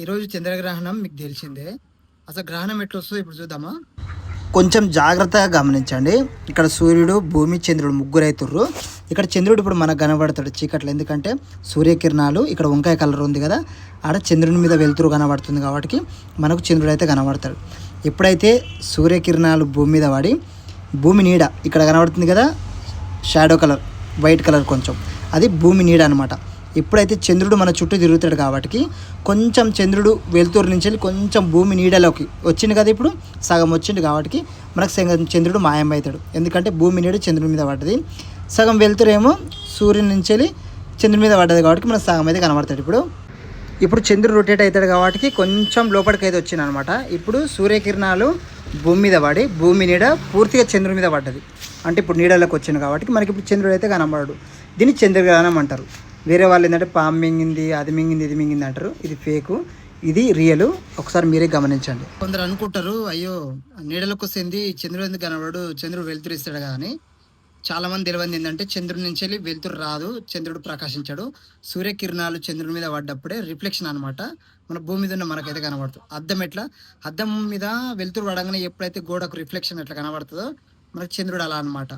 ఈరోజు చంద్రగ్రహణం మీకు తెలిసిందే. అసలు గ్రహణం ఎట్లా వస్తుందో ఇప్పుడు చూద్దామా? కొంచెం జాగ్రత్తగా గమనించండి. ఇక్కడ సూర్యుడు భూమి చంద్రుడు ముగ్గురు అవుతుర్రు ఇక్కడ చంద్రుడు ఇప్పుడు మనకు కనబడతాడు చీకట్లో. ఎందుకంటే సూర్యకిరణాలు ఇక్కడ వంకాయ కలర్ ఉంది కదా ఆడ చంద్రుని మీద వెలుతురు కనబడుతుంది కాబట్టి మనకు చంద్రుడు అయితే కనబడతాడు. ఎప్పుడైతే సూర్యకిరణాలు భూమి మీద పడి భూమి నీడ ఇక్కడ కనబడుతుంది కదా షాడో కలర్ వైట్ కలర్ కొంచెం. అది భూమి నీడ అనమాట ఇప్పుడైతే చంద్రుడు మన చుట్టూ తిరుగుతాడు కాబట్టి కొంచెం చంద్రుడు వెలుతురు నుంచి వెళ్ళి కొంచెం భూమి నీడలోకి వచ్చింది కదా ఇప్పుడు సగం వచ్చింది కాబట్టి మనకు సగం చంద్రుడు మాయమవుతాడు ఎందుకంటే భూమి నీడ చంద్రుడి మీద పడ్డది. సగం వెలుతురేమో సూర్యుని నుంచి వెళ్ళి చంద్రుడి మీద పడ్డది కాబట్టి మనకు సగం అయితే కనబడతాడు ఇప్పుడు. ఇప్పుడు చంద్రుడు రొటేట్ అవుతాడు కాబట్టి కొంచెం లోపలికి అయితే వచ్చింది అనమాట ఇప్పుడు సూర్యకిరణాలు భూమి మీద పడి భూమి నీడ పూర్తిగా చంద్రుడి మీద పడ్డది. అంటే ఇప్పుడు నీడలోకి వచ్చింది కాబట్టి మనకి ఇప్పుడు చంద్రుడు అయితే కనబడడు. దీన్ని చంద్రగ్రహణం అంటారు. వేరే వాళ్ళు ఏంటంటే పాము మింగింది అది మింగింది ఇది మింగింది అంటారు. ఇది ఫేకు. ఇది రియల్. ఒకసారి మీరే గమనించండి. కొందరు అనుకుంటారు అయ్యో నీడలకు వస్తుంది చంద్రుడు ఎందుకు కనబడు చంద్రుడు వెలుతురు ఇస్తాడు కదా అని చాలా మంది తెలియంది ఏంటంటే చంద్రుడి నుంచి వెళ్ళి వెలుతురు రాదు చంద్రుడు ప్రకాశించాడు. సూర్యకిరణాలు చంద్రుడి మీద పడ్డప్పుడే రిఫ్లెక్షన్ అనమాట మన భూమి మీద ఉన్న మనకైతే కనబడుతుంది అద్దం ఎట్లా? అద్దం మీద వెలుతురు పడగానే ఎప్పుడైతే గోడకు రిఫ్లెక్షన్ ఎట్లా కనబడుతుందో మనకు చంద్రుడు అలా అన్నమాట.